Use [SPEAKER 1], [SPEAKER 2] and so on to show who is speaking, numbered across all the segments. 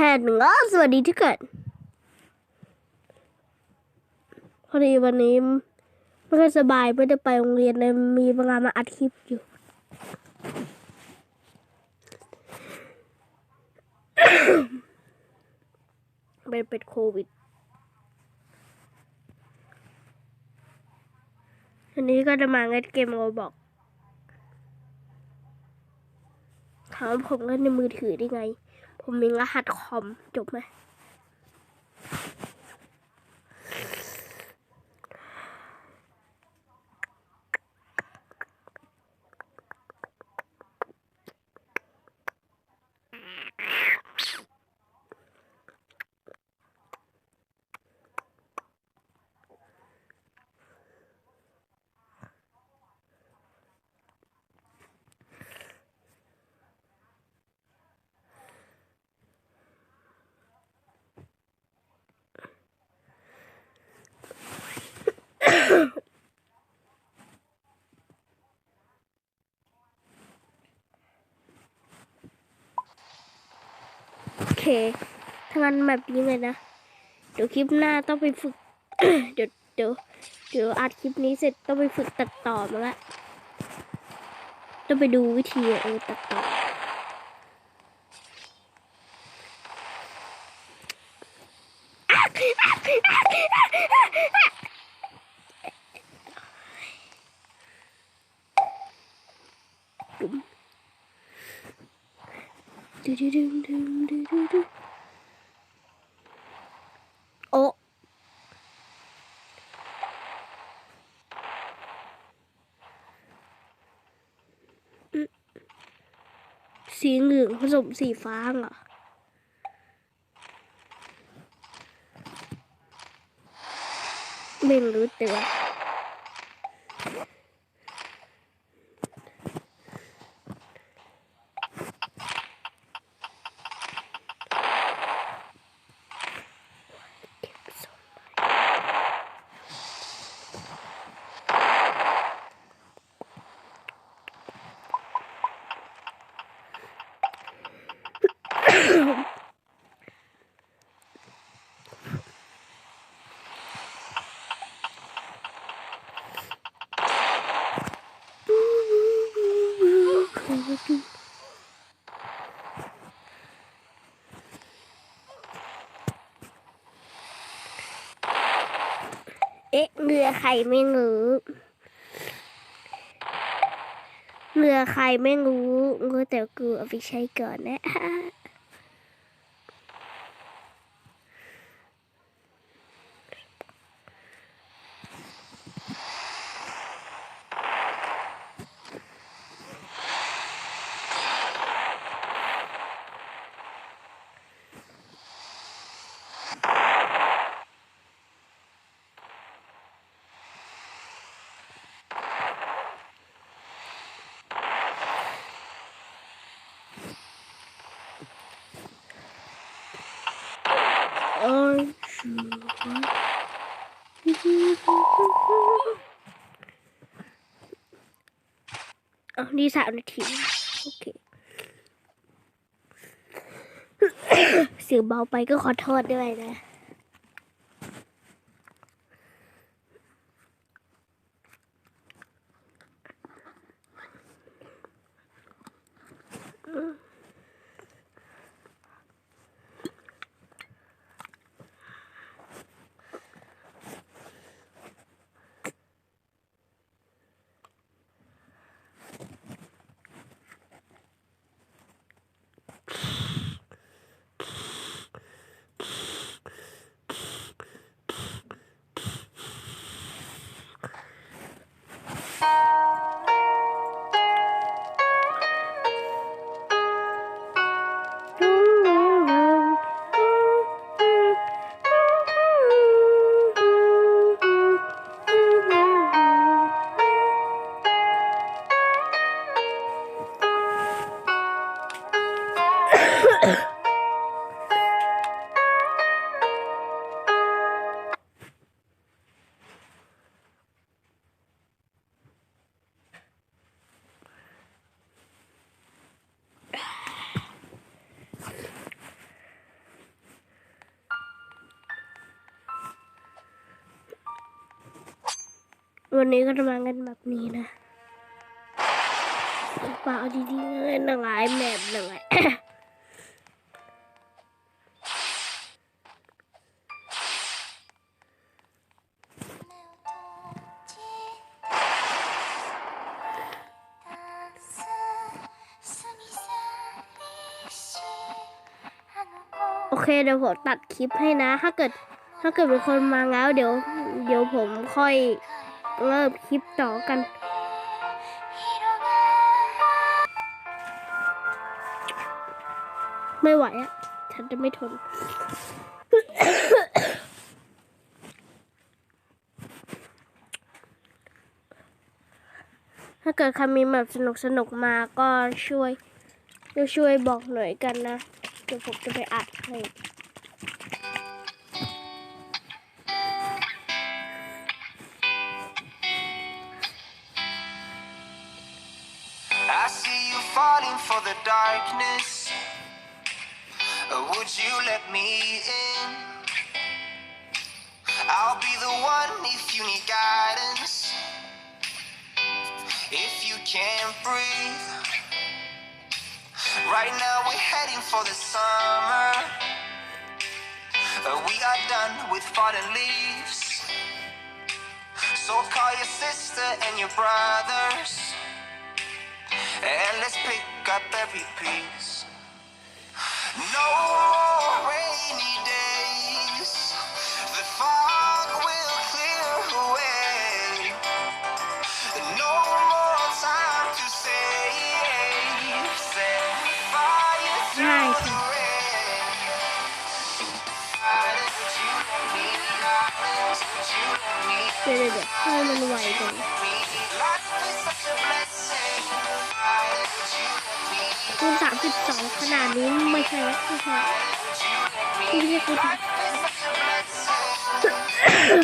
[SPEAKER 1] แฮนก็สวัสดีทุกคนพอดีวันนี้ไม่ค่อยสบายไม่ได้ไปโรงเรียนเลยมีบางงานมาอัดคลิปอยู่ เป็นเป็นโควิด อันนี้ก็จะมาเล่นเกมโรบอกถามผมเล่นในมือถือได้ไง ผมมีรหัสคอมจบไหม โอเค ถ้างั้นแบบนี้เลยนะ เดี๋ยวคลิปหน้าต้องไปฝึก เดี๋ยวเดี๋ยวเดี๋ยวอัดคลิปนี้เสร็จต้องไปฝึกตัดต่อมาละต้องไปดูวิธีเออตัดต่อ ดูดูดูดูดูดูดูโอ้อืมสีเหลืองผสมสีฟ้าเหรอไม่รู้ตัว เอ๊ะเรือใครไม่รู้เรือใครไม่รู้รู้แต่กูเอาไปใช้ก่อนนะ โอ้ อ๋อานี่สามนาที โอเค เสียงเบาไปก็ขอโทษด้วยนะ Música วันนี้ก็จะมากันแบบนี้นะเปล่าดีๆเลยหนังหลายแมปหนังหลายโอเคเดี๋ยวผมตัดคลิปให้นะ ถ้าเกิด ถ้าเกิดเป็นคนมาแล้ว เดี๋ยว เดี๋ยวผมค่อย เริ่มคลิปต่อกัน ไม่ไหวอะฉันจะไม่ทน ถ้าเกิดใครมีแบบสนุกสนุกมาก็ช่วยช่วยช่วยบอกหน่อยกันนะ เดี๋ยวผมจะไปอัดให้
[SPEAKER 2] falling for the darkness. Uh, Would you let me in? I'll be the one if you need guidance. If you can't breathe. Right now we're heading for the summer. Uh, We are done with fallen leaves. So call your sister and your brothers. And let's pick up every piece. No
[SPEAKER 1] คูณสามสิบสองขนาดนี้ไม่ใช่ไม่ใช่ไม่ใช่คูณสาม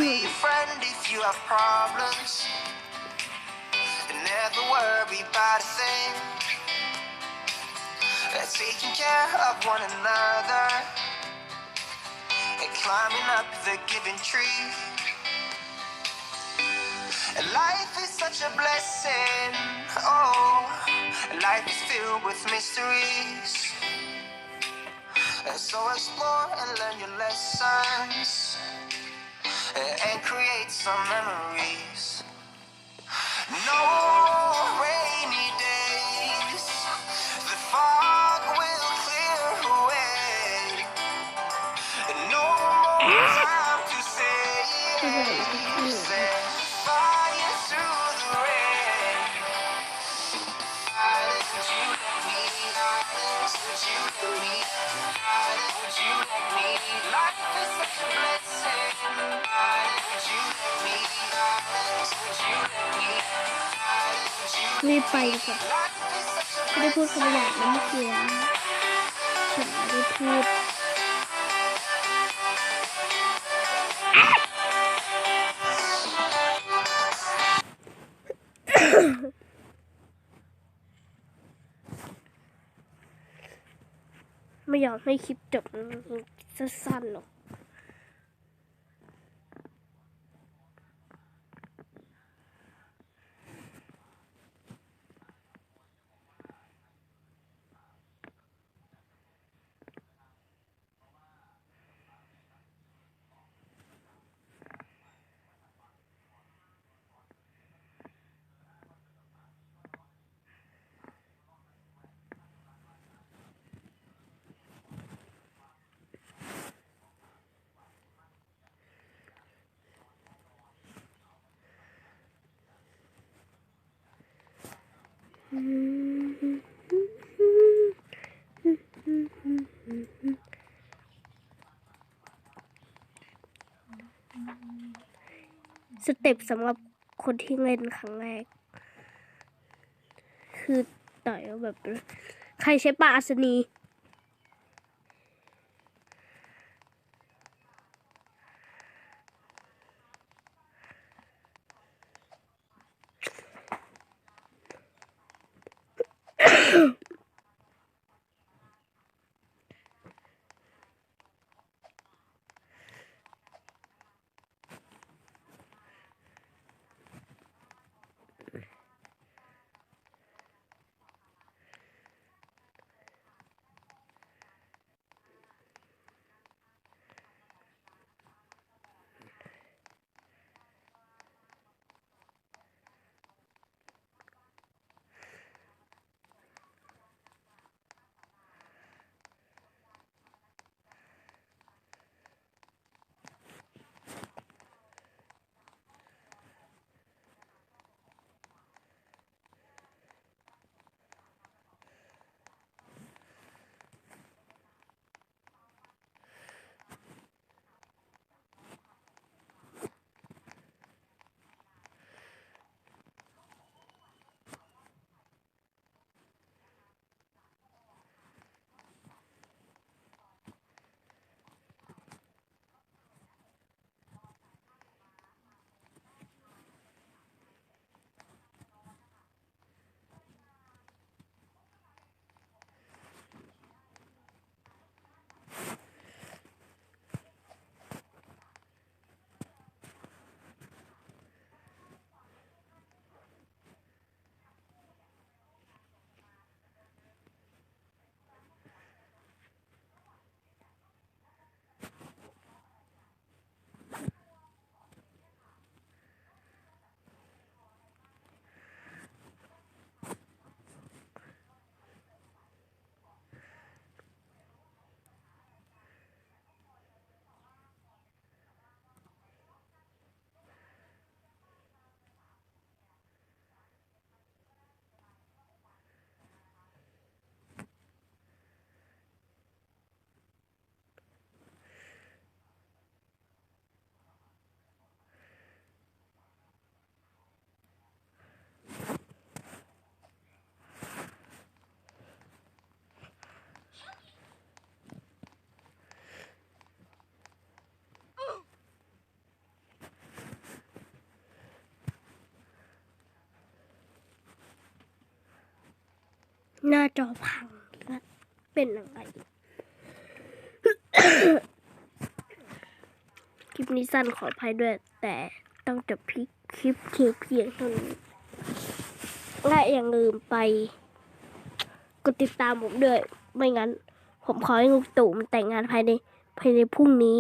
[SPEAKER 2] Be a friend if you have problems. And never worry about a thing. Uh, Taking care of one another. And climbing up the given tree. And Life is such a blessing. Oh, life is filled with mysteries. So explore and learn your lessons and create some memories. No Silence, would you
[SPEAKER 1] รีบไปดีกว่า
[SPEAKER 2] Life is such a
[SPEAKER 1] ไม่ได้พูดคำหยาบนะเมื่อกี้ฉันไม่ได้พูดไม่อยากให้คลิปจบสั้นๆหรอก สเต็ปสำหรับคนที่เล่นครั้งแรก คือต่อยแบบ ใครใช้ปลาอัศนี หน้าจอพังก็เป็นอะไรคลิปนี้สั้นขออภัยด้วย แต่ต้องจบคลิคลิปเพียงเพียงเท่านี้และอย่าลืมไป กดติดตามผมด้วย ไม่งั้น ผมขอให้ลุงตู่มันแต่งงานภายในภายในพรุ่งนี้